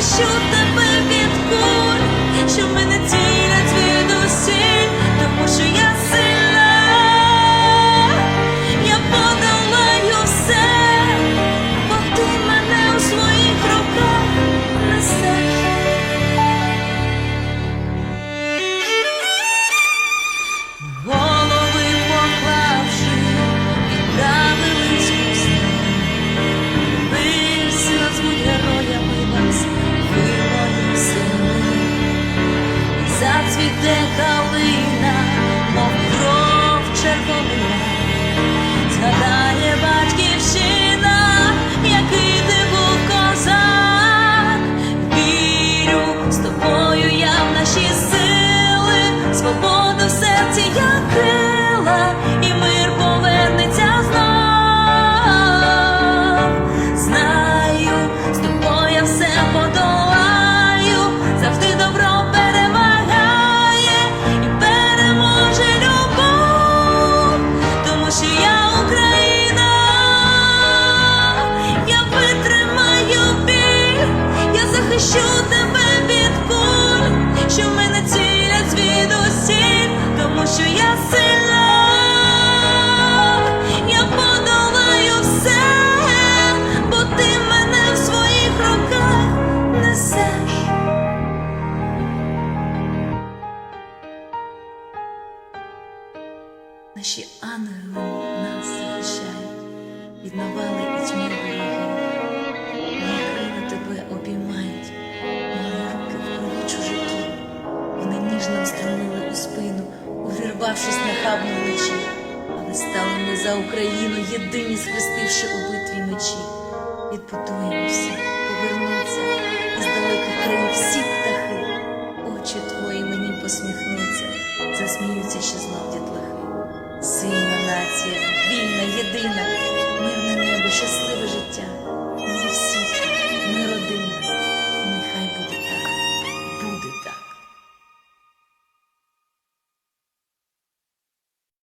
захищу тебе І зацвіте калина, мов кров червонила. Згадає Наші ангели нас захищають, від навали і тьмі ворогів. Країна тебе обіймають, мої руки в крові чужаків. Вони ніжно встромили у спину, увірвавшись нахабно вночі. Але стали ми за Україну, єдині схрестивши у linda.